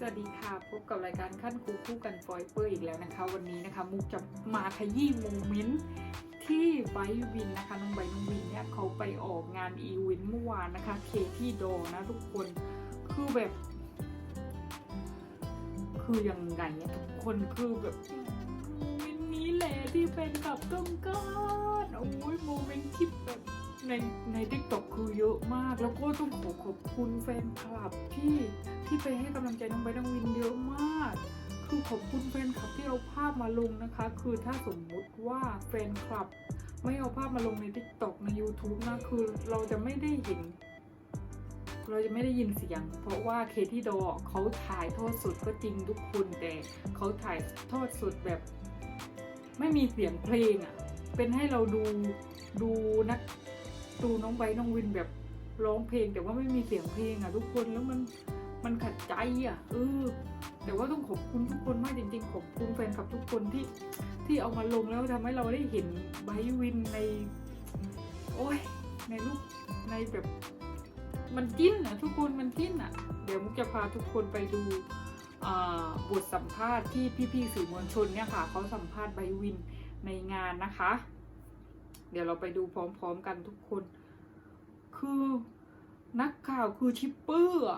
สวัสดีค่ะ พบกับรายการขั้นครูคู่กันฟอยเปอร์อีกแล้วนะคะ วันนี้นะคะมุกจะมาขยี้โมเมนต์ที่ไบร์ทวินนะคะน้องไบร์ทน้องวินเนี่ยเขาไปออกงานอีเวนต์เมื่อวานนะคะเคที่โดนะทุกคนคือแบบ คือยังไงอะทุกคนคือแบบโมเมนต์นี้แหละที่แฟนคลับต้องการโอ้ยโมเมนต์ที่แบบ ในในทิกตอกคือเยอะมาก แล้วก็ต้องขอขอบคุณแฟนคลับที่ที่ไปให้กำลังใจน้องไบร์ทน้องวินเยอะมาก คือขอบคุณแฟนคลับที่เอาภาพมาลงนะคะ คือถ้าสมมุติว่าแฟนคลับ ไม่เอาภาพมาลงใน t ิ k t o k ใน YouTube นะคือเราจะไม่ได้เห็น เราจะไม่ได้ยินเสียง เพราะว่าเคที่ดอเขาถ่ายทอดสดก็จริงทุกคนแต่เขาถ่ายทอดสดแบบ ไม่มีเสียงเพลงอะ่ะเป็นให้เราดูดูนัก ดูน้องไบน้องวินแบบร้องเพลง แต่ว่าไม่มีเสียงเพลงอะ ทุกคนแล้วมันมันขัดใจอะเออแต่ว่าต้องขอบคุณทุกคนมากจริงๆขอบคุณแฟนคลับทุกคนที่ที่เอามาลงแล้วทำให้เราได้เห็นไบวินใน โอ้ยในรูปในแบบมันจิ้นอะทุกคนมันจิ้นอะ เดี๋ยวมุกจะพาทุกคนไปดูบทสัมภาษณ์ที่พี่ๆสื่อมวลชนเนี่ยค่ะเขาสัมภาษณ์ไบวินในงานนะคะ เดี๋ยวเราไปดูพร้อมๆกันทุกคน คือนักข่าวคือชิปเปอร์อ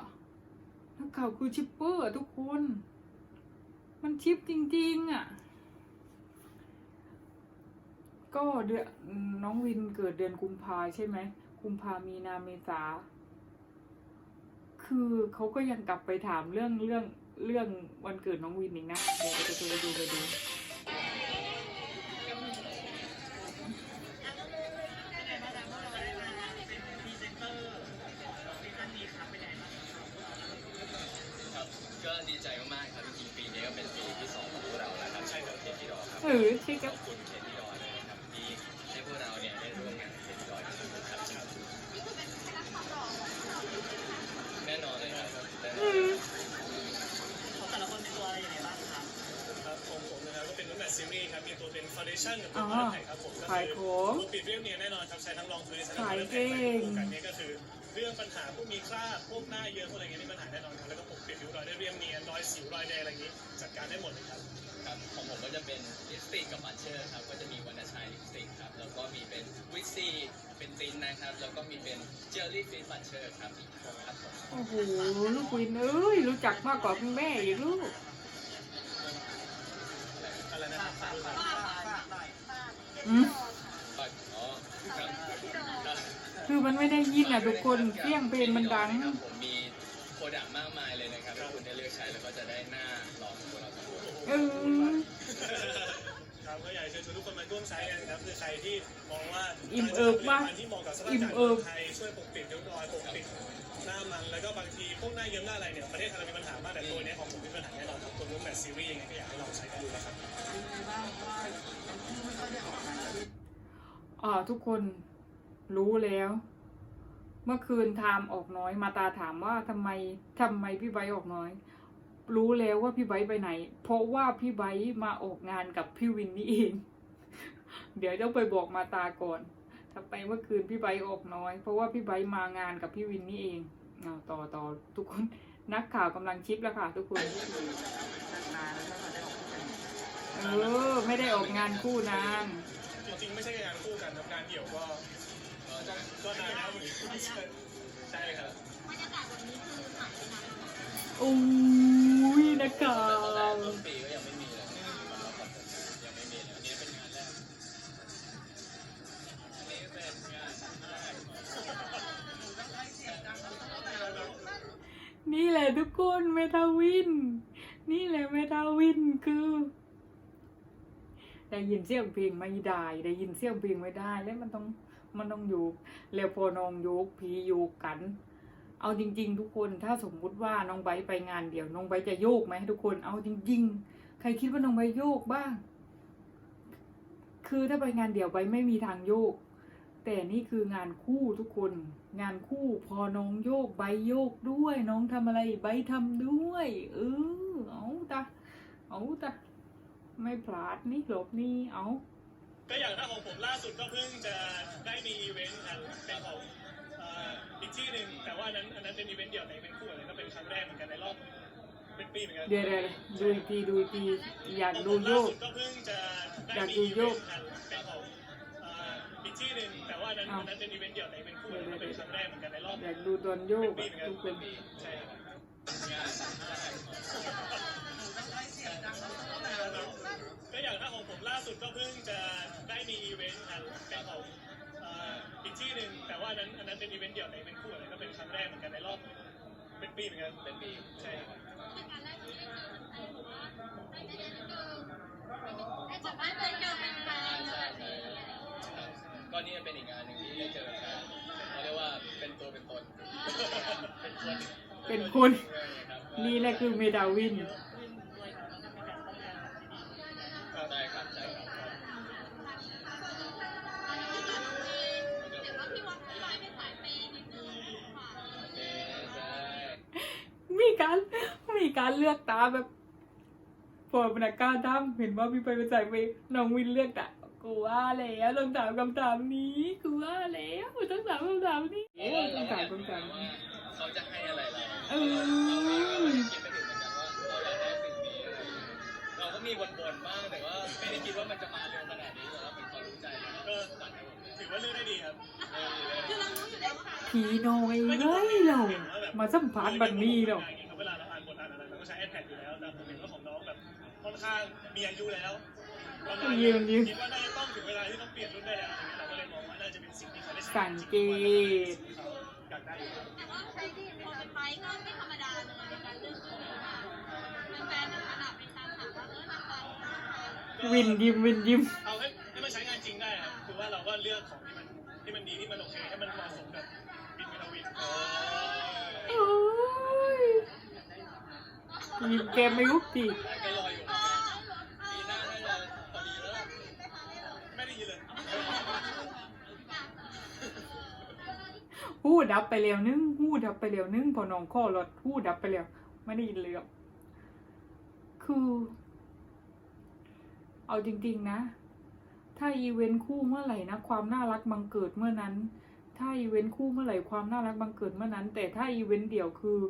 นักข่าวคือชิปเปอร์อทุกคน มันชิปจริงๆอะ ก็เดือนน้องวินเกิดเดือนกุมภาใช่ไหมกุมภามีนาเมษาคือเขาก็ยังกลับไปถามเรื่องเรื่องเรื่องวันเกิดน้องวินอีกนะ เดี๋ยวเราจะไปดูไปดู ครับก็ดีใจมากๆครับจริงๆปีนี้ก็เป็นปีที่สองของพวกเราแล้วครับใช่ครับเคที่ดอครับ เออใช่ค ขอบคุณเคที่ดอเลยนะครับที่ให้พวกเราเนี่ยได้ร่วมงานกับเคที่ดอที่สุดครับแน่นอนเลยครับแน่นอนเลยครับของแต่ละคนเป็นตัวอะไรอยังไงบ้างครับครับของผมนะครับก็เป็นรูปแบบซีรีส์ครับมีตัวเป็นฟ u n เดชั่นกับตัวมาร์คครับผมก็คืของปกปิดเรียบเนียนแน่นอนครับใช้ทั้งรองพื้นใช้ทั้งขายมาร์คเก่งคู่กันนี้ก็คือเรื่องปัญหาพวกมีคราบพวกหน้าเยอะพวกอะไรเงี้ยมีปัญหาแน่นอนครับแล้วก็ปกปิดริ้วรอยได้เรียบเนียนรอยสิวรอยแดงอะไรอย่างงี้จัดการได้หมดเลยครับ ครับของผมก็จะเป็นลิปสติกกับบัตเชอร์ครับก็จะมีวรรณชัยลิปสติกครับแล้วก็มีเป็นวิซีเป็นตินนะครับแล้วก็มีเป็นเจลลี่ฟิชบัตเชอร์ครับครับผมโอ้โห ลูกวินเอ้ย รู้จักมากกว่าคุณแม่อีกลูก อะไรนะฝากฝากฝากฝากหน่อยอืม ฝากอ๋อครับครับ คือมันไม่ได้ยินอะทุกคนเสียงเพลงมันดังครับผมมีโปรดักต์มากม ครับก็อยากจะเชิญชวนทุกคนมาร่วมใช้กันครับคือใครที่มองว่าอิ่มเอิบมากรที่เหมาะกับสภาพอิ่มอากาศเอิบไทยช่วยปกปิดริ้วรอยปกปิดหน้ามันแล้วก็บางทีพวกหน้าเยิ้มหน้าอะไรเนี่ยประเทศไทยเรามีปัญหามากแต่ตัวเนี้ยของผมมีปัญหาแน่นอนครับตัวรูปแบบซีรีส์ยังไงก็อยากให้ลองใช้กันดูนะครับเป็นไงบ้างเพราะว่าไม่ค่อยได้ออกงานอ่าทุกคนรู้แล้ว เมื่อคืนไทม์ออกน้อยมาตาถามว่าทำไมทำไมพี่ไบร์ทออกน้อย รู้แล้วว่าพี่ไบร์ทไปไหน เพราะว่าพี่ไบร์ทมาออกงานกับพี่วินนี่เอง เดี๋ยวต้องไปบอกมาตาก่อนทำไมเมื่อคืนพี่ไบร์ทออกน้อย เพราะว่าพี่ไบร์ทมางานกับพี่วินนี่เองเอาต่อต่อทุกคนนักข่าวกำลังชิปแล้วค่ะ ทุกคนนานแล้วไม่ค่อยได้ออกกันเออไม่ได้ออกงานคู่นานจริงๆไม่ใช่งานคู่กันครับงานเดี่ยวก็ก็จะก็นานแล้วเหมือนกันใช่ครับโอ้ยนักข่าตอนแรกวต้นปีก็ยังไม่มีเลยสำหรับผมยังไม่มีเลยอันนี้เป็นงานแรกอัน นะกองนี่แหละทุกคนเมทาวิน นี่แหละเมทาวินคือได้ยินเสียงเพลงไม่ได้ ได้ยินเสียงเพลงไม่ได้ แล้วมันต้องมันต้องอยู่แล้วพอน้องโยกพีโยกกัน เอาจริง ๆ ทุกคนถ้าสมมุติว่าน้องไบไปงานเดียวน้องไบจะโยกไหมทุกคนเอาจริง ๆ ใครคิดว่าน้องไบโยกบ้าง คือถ้าไปงานเดี่ยวไบไม่มีทางโยก แต่นี่คืองานคู่ทุกคน งานคู่พอน้องโยกใบโยกด้วย น้องทำอะไรใบทำด้วย เออเอาตะเอาตะไม่พลาดนี่หลบนี่เอาก็อย่างถ้าของผมล่าสุดก็เพิ่งจะได้มีอีเวนต์ครับเป็นของ อ่ออีกที่หนึ่งแต่ว่าอันนั้นอันนั้นเป็นอีเวนต์เดี่ยวแต่เป็นคู่เลยก็เป็นครั้งแรกเหมือนกันในรอบเป็นปีปีเหมือนกันเดี๋ยวเดี๋ยวดูอีกทีดูอีกทีอยากดูโยล่ากสุดก็เพิ่งจะอยากได้ดูมีโยกเป็นของเอ่ออีกที่หนึ่งแต่ว่าอันนั้นอ้าวอันนั้นเป็นอีเวนต์เดี่ยวแต่เป็นคู่แล้วก็เป็นครั้งแรกเหมือนกันในรอบอยากดูตอนโยกปีอะเหมือนกันทุกคนใช่ครับก็อย่างถ้าของผมล่าสุดก็เพิ่งจะได้มีอีเวนต์กันเป็นของเอีกที่หนึ่งแต่ว่าอันนั้นอันนั้นเป็นอีเวนต์เดี่ยวแต่เป็นคู่แล้วก็เป็นครั้งแรกเหมือนกันในรอบเป็นปีเหมือนกันเป็นปีใช่ครับกว่าเคยเจอเป็นี่มันเป็นอีกงานหนึ่งที่ได้เจอกันเขาเรียกว่าเป็นตัวเป็นตนเป็นคนเป็นคน นี่แหละคือเมดาวิน การเลือกตาแบบพอมันกล้าดำเห็นว่าพี่ไปเป็นสายเวย์น้องวินเลือกตากูว่าแล้วต้องถามคำถามนี้กูว่าแล้วต้องถามคำถามนี้เพราะว่าต้เราองก็ถามอยากคำถามนี้รู้ว่าเขาจะให้อะไรเราเอเราอก็คิดไม่ถึงเหมือนกันว่าเราอยากได้สิ่งนี้อะไรอย่างเงี้ยเราก็มีบ่นๆบ้างแต่ว่าไม่ได้คิดว่ามันจะมาเร็วขนาดนี้แต่ว่าเป็นความรู้ใจแล้วก็จัดให้ผมเลยถือว่าเลือกได้ดีครับเออเลยคือเรารู้อยู่แล้วว่าผีน้อยเลยเรามาสัมผัสบันนี้เรา ข้างมีอายุแล้วประมาณนี้คิดว่าน่าจะต้องถึงเวลาที่ต้องเปลี่ยนรุ่นได้แล้วเราก็เลยมองว่าน่าจะเป็นสิ่งที่เขาได้ใช้สังเกตเขาอยากได้อยู่แล้วแต่ว่าใช้ดีพอเป็นไบค์ก็ไม่ธรรมดาเลยในการเลือกชุดค่ะเป็นแฟนถึงขนาดไปตามหาว่าเออราคาวินยิ้มวินยิ้ม เอาให้ให้มันใช้งานจริงได้ครับคือว่าเราก็เลือกของที่มันที่มันดีที่มันโอเคให้มันเหมาะสมกับบินเมลาวินโอ้ยยิ้มแกมไม่ยุบที ก็รออยู่เหมือนกันปีหน้าน่าจะพอดีแล้วล่ะ ไม่ได้ยินเลย หู้ดับไปแล้วนึงหู้ดับไปแล้วนึงพอน้องข้อรถหู้ดับไปแล้วไม่ได้ยินเลยคือ เอาจริง ๆ นะ ถ้าอีเวนต์คู่เมื่อไหร่นะความน่ารักบังเกิดเมื่อนั้น ถ้าอีเวนต์คู่เมื่อไหร่ความน่ารักบังเกิดเมื่อนั้น แต่ถ้าอีเวนต์เดี่ยวคือ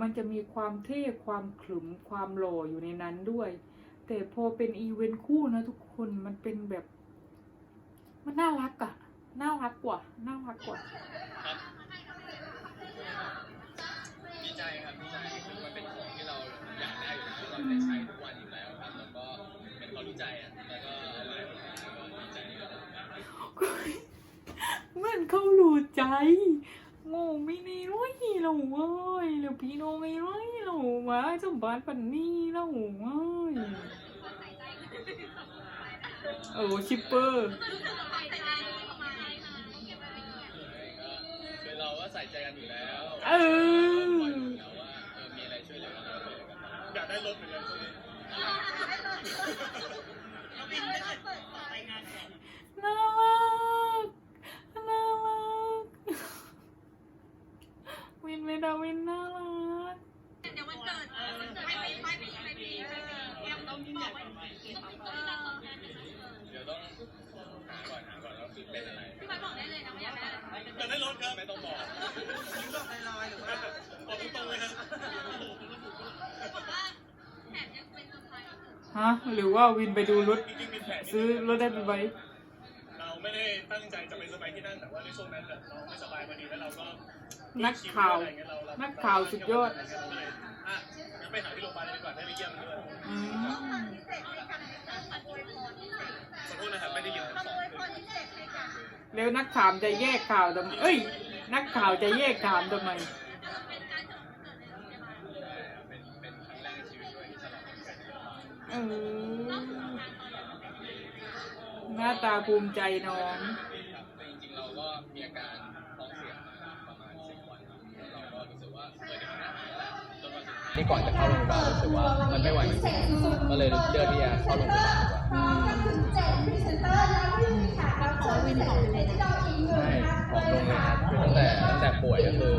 มันจะมีความเท่ความขรึมความหล่ออยู่ในนั้นด้วย แต่พอเป็นอีเวนต์คู่นะทุกคนมันเป็นแบบ มันน่ารักอะ น่ารักกว่าน่ารักกว่าครับดีใจครับดีใจคือมันเป็นของที่เราอยากได้อยู่แล้วเราได้ใช้ทุกวันอยู่แล้วครับแล้วก็เป็นความรู้ใจอะแล้วก็อะไรก็ดีใจกับเหมือนเขารู้ใจโง่ไม่ในร้อยเราเว้ยแล้วพี่น้องไม่ร้อยเรามาสมบัติปันนี้เราเว้ยโอ้ชิปเปอร์ ใส่ใจเข้ามาเก็บไว้ไม่เงียบ คือเราก็ ใส่ใจกันอยู่แล้วเออบอกอยู่แล้วว่าเออมีอะไรช่วยเหลือกันเราก็ช่วยเหลือกันอยากได้รถเหมือนกันช่วงนี้เราบินไม่เคยไปงานแข่งน่ารักน่ารักวินเวดาวินน่ารักเดี๋ยววันเกิดวันเกิดไปไปไปไปไปไปแอมต้องบอกว่าต้องมีการตอบแทนเป็นวันเกิดเดี๋ยวต้อง เป็นอะไรพี่วัดบอกได้เลยนะว่าอยากได้อะไรอยากได้รถครับไม่ต้องบอกยิ้มแบบลอยๆหรือว่าบอกตรงๆเลยครับบอกว่าแถมยังเป็นเซอร์ไพรส์ฮะหรือว่าวินไปดูรถจริงๆมีแผนซื้อรถได้ไปไว้เราไม่ได้ตั้งใจจะไปสบายที่นั่นแต่ว่าในช่วงนั้นแบบน้องไม่สบายพอดีแล้วเราก็นักข่าวอะไรเงี้ยเรเรนักข่าวสุดยอดเราก็เลยอะงั้นไปหาที่โรงพยาบาลเลยดีกว่าได้ไปเยี่ยมมันด้วยอืม ขอโทษนะครับไม่ได้ยินครับ แล้วนักข่าวจะแยกข่าวทำไมเอ้ย นักข่าวจะแยกข่าวทำไมเป็นการจดเกิดในโรงพยาบาลเป็นเป็นครั้งแรกในชีวิตด้วยที่ฉลองวันเกิดเออหน้าตาภูมิใจน้องครับแต่จริงๆเราก็มีอาการท้องเสียมาประมาณสิบวันครับแล้วเราก็รู้สึกว่าเออเดี๋ยวมันน่าหายแล้วจนวันสุดท้ายที่ก่อนจะเข้าโรงพยาบาลรู้สึกว่ามันไม่ไหวจริงๆก็เลยเลือกที่จะเข้าโรงพยาบาลดีกว่า ใช่ผอมลงเลยครับคือตั้งแต่ตั้งแต่ป่วยก็คือ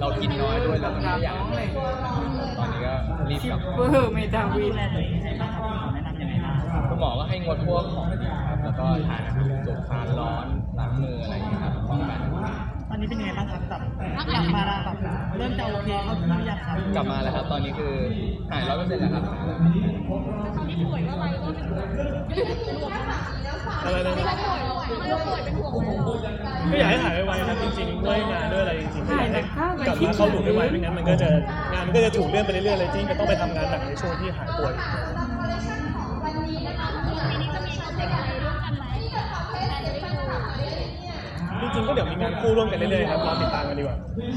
เรากินน้อยด้วยเราไม่ได้อยากเลยตอนนี้ก็รีบกลับเปอร์เมทาวินแลยคุณหมอแนะนำยังไงบ้างคุณหมอก็ให้งดพวกของครับแล้วก็ทานอาหารสุกทานร้อนล้างมืออะไรอย่างเงี้ยครับป้องกันตอนนี้เป็นยังไงบ้างครับกับกลับมาแล้วแบบเริ่มจะโอเคเข้าที่ยังครับกลับมาแล้วครับ ตอนนี้คือหายร้อยเปอร์เซ็นต์แล้วครับอะไร นะก็อยากให้หายไวๆครับจริงๆด้วยงานด้วยอะไรจริงๆก็อยากให้กลับมาเข้าหลุมไวๆไม่งั้นมันก็จะงานมันก็จะถูกเลื่อนไปเรื่อยๆเลยจริงก็ต้องไปทำงานหนักในช่วงที่หายป่วยจริงๆก็เดี๋ยวมีงานคู่ร่วมกันเรื่อยๆครับรอติดตามกันดีกว่าเฮ้ย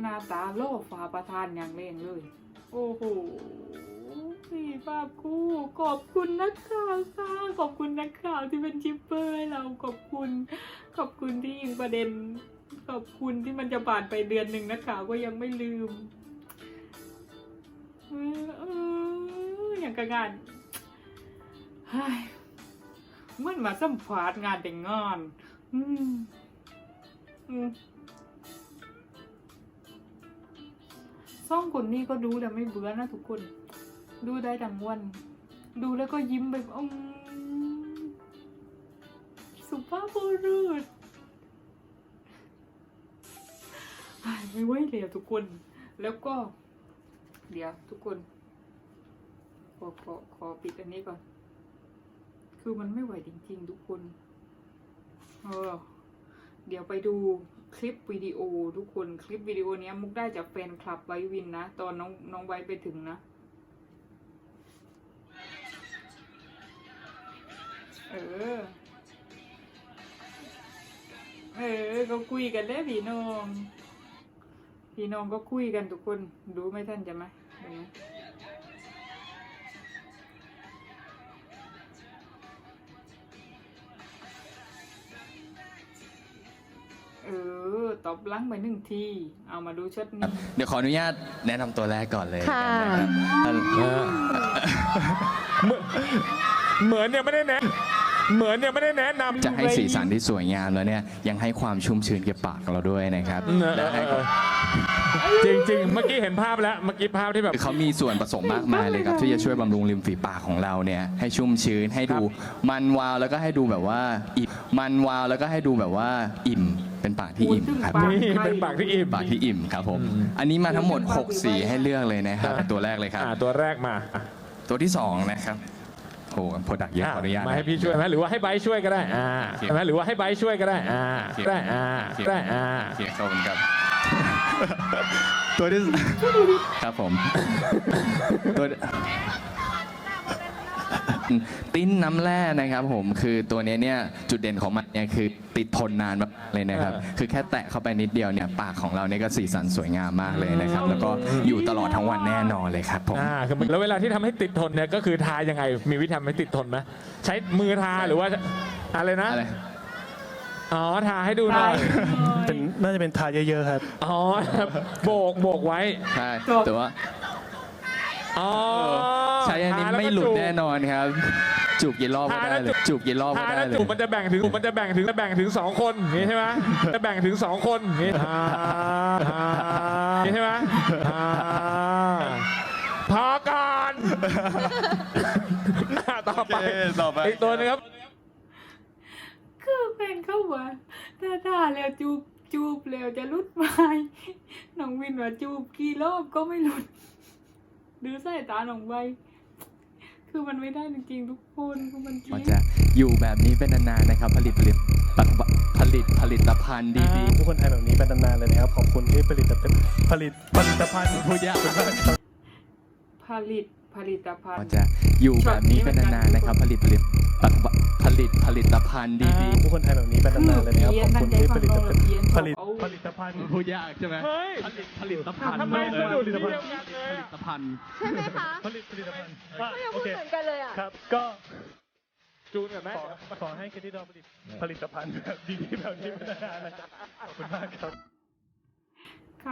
หน้าตาโลกฟ้าประทานอย่างเร่งเลย โอ้โหพี่ภาพคู่ขอบคุณนักข่าวค่ะขอบคุณนักข่าวที่เป็นชิปเปอร์ให้เราขอบคุณ ขอบคุณที่ยิงประเด็น ขอบคุณที่มันจะผ่านไปเดือนหนึ่งนักข่าวก็ยังไม่ลืมอย่างกับงานเมื่อมาสัมภาษณ์งานแต่งงาน อืมอืม ซ่องคนนี้ก็ดูแต่ไม่เบื่อนะทุกคน ดูได้ทั้งวัน ดูแล้วก็ยิ้มแบบอืมสุภาพบุรุษไม่ไหวแล้วทุกคน แล้วก็ เดี๋ยวทุกคนขอขอขอปิดอันนี้ก่อน คือมันไม่ไหวจริง ๆ ทุกคน เออ เดี๋ยวไปดู คลิปวิดีโอทุกคนคลิปวิดีโอเนี้ยมุกได้จากแฟนคลับไววินนะ ตอนน้องน้องไวไปถึงนะ เออ เออ ก็คุยกันได้วพี่น้อง พี่น้องก็คุยกันทุกคน ดูไม่ท่านจะไหมเห็นไหม เออตอบหลังไปหนึ่งที เอามาดูชุดนี้เดี๋ยวขออนุญาตแนะนำตัวแรกก่อนเลยค่ะนะครับ เหมือนยังไม่ได้แนะเหมือนยังไม่ได้แนะนำ จะให้สีสันที่สวยงามแล้วเนี่ยยังให้ความชุ่มชื้นแก่ปากเราด้วยนะครับเออและให้ความจริงๆ เมื่อกี้เห็นภาพแล้ว เมื่อกี้ภาพที่แบบ คือเขามีส่วนผสมมากมายเลยครับที่จะช่วยบำรุงริมฝีปากของเราเนี่ยให้ชุ่มชื้นให้ดูมันวาวแล้วก็ให้ดูแบบว่าอิ่มมันวาวแล้วก็ให้ดูแบบว่าอิ่มเป็นปากที่อิ่มครับปากนี่เป็นปากที่อิ่ม ปากที่อิ่มครับผมอืมอันนี้มาทั้งหมด 6 สีให้เลือกเลยนะครับตัวแรกเลยครับ อ่าตัวแรกมาอะตัวที่ 2 นะครับโอ้โปรดักเยอะขออนุญาตมานะให้พี่ช่วยไหมหรือว่าให้ไบร์ทช่วยก็ได้อ่าโอเค ใช่ไหมหรือว่าให้ไบร์ทช่วยก็ได้อ่าได้อ่าได้อ่าโอเคขอบคุณครับ ตัวที่ ครับผม ตัว ติ้นน้ำแร่นะครับผมคือตัวเนี้ยเนี่ยจุดเด่นของมันเนี่ยคือติดทนนานมากเลยนะครับเออคือแค่แตะเข้าไปนิดเดียวเนี่ยปากของเราเนี่ยก็สีสันสวยงามมากเลยนะครับ แล้วก็อยู่ตลอดทั้งวันแน่นอนเลยครับผม อ่าคือแล้วเวลาที่ทำให้ติดทนเนี่ยก็คือทายังไงมีวิธีทำให้ติดทนไหมใช้มือทาหรือว่าอะไรนะอะไร อ๋อทาให้ดูหน่อยเป็นน่าจะเป็นทาเยอะๆครับ อ๋อโบกโบกไว้ ใช่ แต่ว่า อ๋อใช้อันนี้ทาแล้วไม่ก็หลุดจูบแน่นอนครับ จูบกี่รอบก็ทาได้แล้วเลยจูบกี่รอบก็ทาได้แล้วเลยจูบมันจะแบ่งถึงมันจะแบ่งถึงจะแบ่งถึงสองคนนี่ใช่ไหมจะแบ่งถึงสองคนนี่ทาทานี่ใช่ไหมทาพอก่อนอะต่อไปต่อไป อีกตัวหนึงครับ คือแฟนเข้ามาถ้าด่าแล้วจูบจูบแล้วจะรุดไหมน้องวินว่าจูบกี่รอบก็ไม่หลุด ดูสายตาน้องใบ คือมันไม่ได้จริงๆทุกคนคือมันจริมันงจะอยู่แบบนี้เป็นนานๆนะครับ ผลิตผลิตผลิตผลิตภัณฑ์ดีผู้คนไทยแบบนี้เป็นนานๆเลยนะครับ ขอบคุณที่ผลิตผลิตผลิตภัณฑ์ๆพูดยาก ผลิต ผลิตภัณมันฑ์จะอยู่แบบนี้เป็นนานๆนะครับ ผลิตผลิตผลิตผลิตภัณฑ์ดีผู้คนไทยแบบนี้เป็นคือนานๆเลยนะครับเพี้ยขนอบตั้คุงณใจที่ฟัผงลิตเราแล้วเพี้ยนผลิตเอาผลิตภัณฑ์ๆพูดยากใช่ไหมเฮ้ยผลิตผลิตภัณฑ์ทำไมสะดุดเดียวกันเลยผลิตภัณฑ์ใช่ไหมคะผลิตผลิตภัณฑ์ก็ยังโอพูดเคเหมือนกันเลยอะครับก็จูนกันไหมขอขอให้เครดิตเราผลิตผลิตภัณฑ์แบบดีๆแบบนี้เป็นนานๆนะครับขอบคุณมากครับข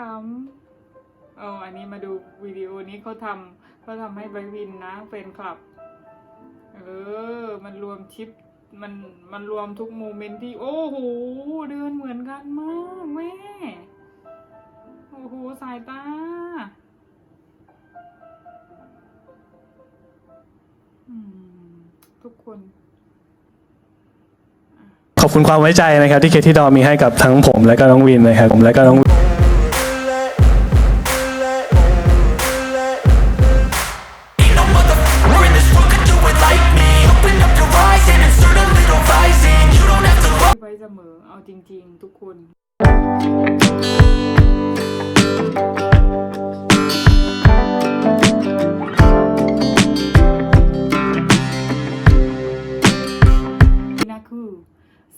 ำเอาอันนี้มาดูวิดีโอนี้เขาทำ ก็ทำให้ไบวินนะแฟนคลับ เออ มันรวมชิป มัน มันรวมทุกโมเมนต์ที่ โอ้โห เดินเหมือนกันมากแม่ โอ้โห สายตา ทุกคนขอบคุณความไว้ใจนะครับที่เคที่ดอมีให้กับทั้งผมและก็น้องวินนะครับผมและก็น้อง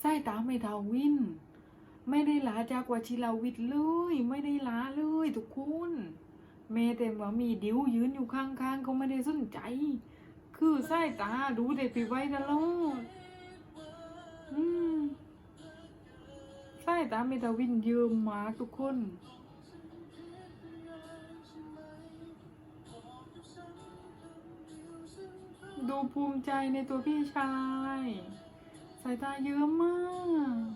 ไส้ตาไม่เทาวิน ไม่ได้ล้าจากว่าชิราวิทย์เลย ไม่ได้ล้าเลยทุกคนเมแต่ว่ามีดิวยืนอยู่ข้างๆเขาไม่ได้สนใจ คือไส้ตาดูแต่ปีไว้ตลอดอืมไส้ตาเมทาวินเยอะมากทุกคนดูภูมิใจในตัวพี่ชายายตาเยอะมาก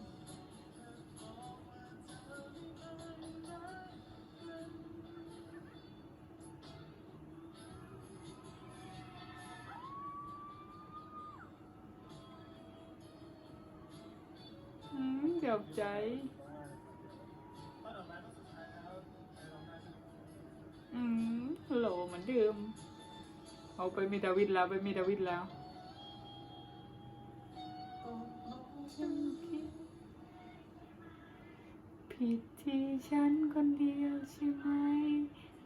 อืมเจ็บใจอืมโหลเหมือนเดิม เอาไปมีดาวิดแล้วไปมีดาวิดแล้ว ผิดที่ฉันคนเดียวใช่ไหม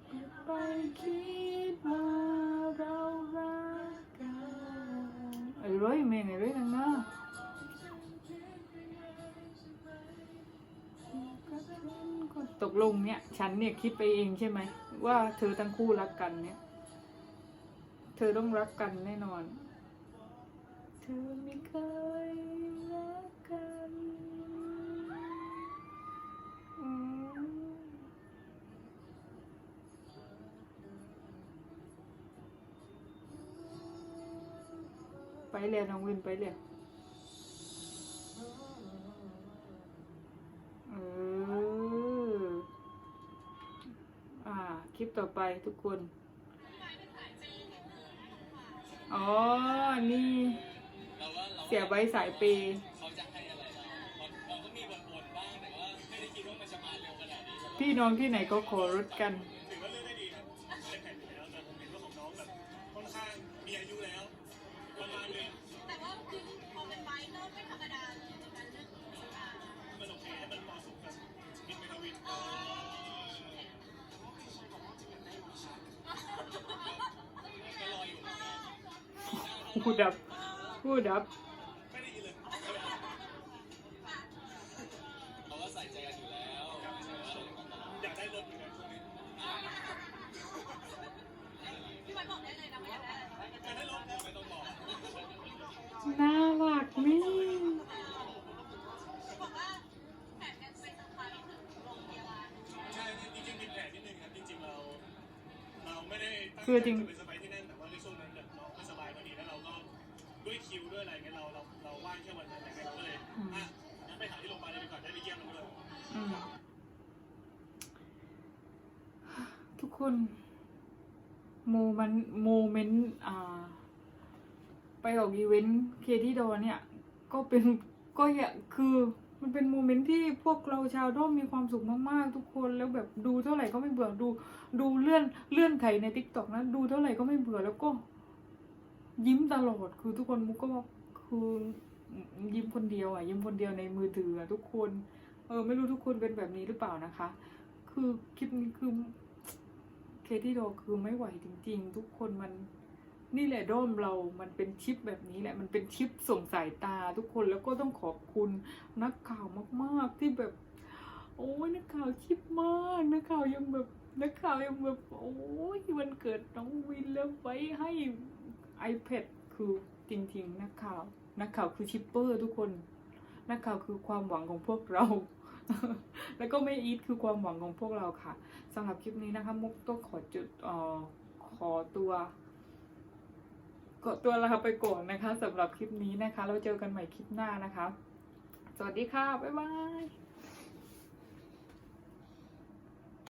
อย่าไปคิดว่าเรารักกันไอ้ร้อยเมงไอ้ร้อยนังนะตกลงเนี่ย ฉันเนี่ยคิดไปเองใช่ไหม ว่าเธอทั้งคู่รักกันเนี่ย เธอต้องรักกันแน่นอน เธอไม่เคย ไปเลยน้องวินไปเลยเอออ่า คลิปต่อไปทุกคน อ๋อ นี่เราว่าเราเสียใบสายเปย์เขาจะให้อะไรเรา พูดดับ พูดดับไม่ได้ยินเลยเขาก็ใส่ใจกันอยู่แล้วไม่ใช่ว่าอะไรก็ตามอยากได้รถเหมือนกันช่วงนี้พี่ไม้บอกได้เลยนะว่าอยากได้อะไรอยากได้รถไม่ต้องบอกน่ารักนี่บอกว่าแผนกันไปเซอร์ไพรส์ถึงโรงพยาบาลใช่จริงๆมีแผนนิดนึงครับจริงๆเราเราไม่ได้ตั้งคือจริง ด้วยคิวด้วยอะไรเงี้ยเราเราเราว่างแค่วันนั้นอะไรเงี้ยเราก็เลยอะงั้นไปหาที่โรงพยาบาลเลยดีกว่าได้ไปเยี่ยมน้องเลยอืมทุกคนโมมันโมเมนต์อ่า ไปออกอีเวนต์เคที่ดอเนี่ย ก็เป็นก็อยากคือมันเป็นโมเมนต์ที่พวกเราชาวด้อมมีความสุขมากๆ ทุกคนแล้วแบบดูเท่าไหร่ก็ไม่เบื่อดู ดูเลื่อนเลื่อนไขในทิกตอกนะดูเท่าไหร่ก็ไม่เบื่อแล้วก็ ยิ้มตลอดคือทุกคนมุกก็คือยิ้มคนเดียวอะยิ้มคนเดียวในมือถืออะทุกคน เออ ไม่รู้ทุกคนเป็นแบบนี้หรือเปล่านะคะ คือคลิปนี้คือเคที่โดคือไม่ไหวจริง ๆ ทุกคนมันนี่แหละด้อมเรา มันเป็นชิปแบบนี้แหละ มันเป็นชิปส่งสายตาทุกคน แล้วก็ต้องขอบคุณนักข่าวมาก ๆ ที่แบบ โอ้ยนักข่าวชิปมาก นักข่าวยังแบบ นักข่าวยังแบบ โอ้ยวันเกิดน้องวินแล้วไว้ให้ iPad คือจริงๆนักข่าวนักข่าวคือชิปเปอร์ทุกคน นักข่าวคือความหวังของพวกเรา แล้วก็ไม่อีทคือความหวังของพวกเราค่ะสำหรับคลิปนี้นะคะมุกต้องขอจุดออขอตัวขอตัวลาไปก่อนนะคะสำหรับคลิปนี้นะคะ เราเจอกันใหม่คลิปหน้านะคะ สวัสดีค่ะ บ๊ายบาย